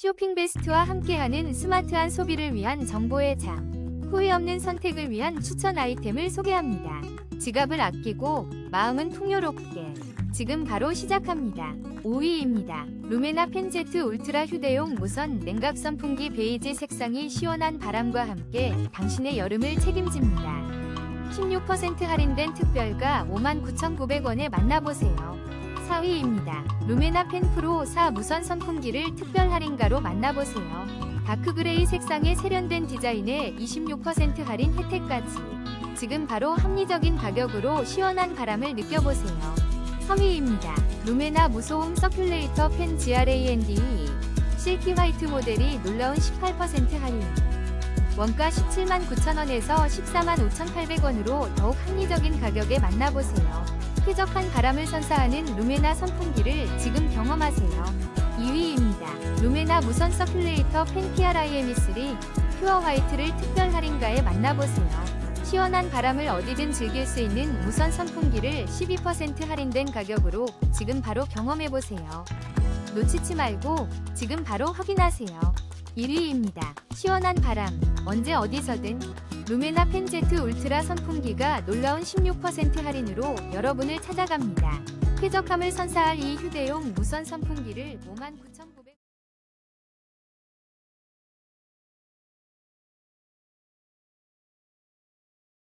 쇼핑 베스트와 함께하는 스마트한 소비를 위한 정보의 장. 후회 없는 선택을 위한 추천 아이템을 소개합니다. 지갑을 아끼고 마음은 풍요롭게. 지금 바로 시작합니다. 5위입니다. 루메나 펜제트 울트라 휴대용 무선 냉각 선풍기 베이지 색상이 시원한 바람과 함께 당신의 여름을 책임집니다. 16% 할인된 특별가 59,900원에 만나보세요. 4위입니다. 루메나 펜 프로 4 무선 선풍기를 특별 할인가로 만나보세요. 다크그레이 색상의 세련된 디자인에 26% 할인 혜택까지. 지금 바로 합리적인 가격으로 시원한 바람을 느껴보세요. 3위입니다. 루메나 무소음 서큘레이터 펜 GRAND 실키 화이트 모델이 놀라운 18% 할인. 원가 17만 9천원에서 14만 5,800원으로 더욱 합리적인 가격에 만나보세요. 쾌적한 바람을 선사하는 루메나 선풍기를 지금 경험하세요. 2위입니다. 루메나 무선 서큘레이터 펜 PRIME3 퓨어 화이트를 특별 할인가에 만나보세요. 시원한 바람을 어디든 즐길 수 있는 무선 선풍기를 12% 할인된 가격으로 지금 바로 경험해보세요. 놓치지 말고 지금 바로 확인하세요. 1위입니다. 시원한 바람, 언제 어디서든 루메나 펜제트 울트라 선풍기가 놀라운 16% 할인으로 여러분을 찾아갑니다. 쾌적함을 선사할 이 휴대용 무선 선풍기를 59,000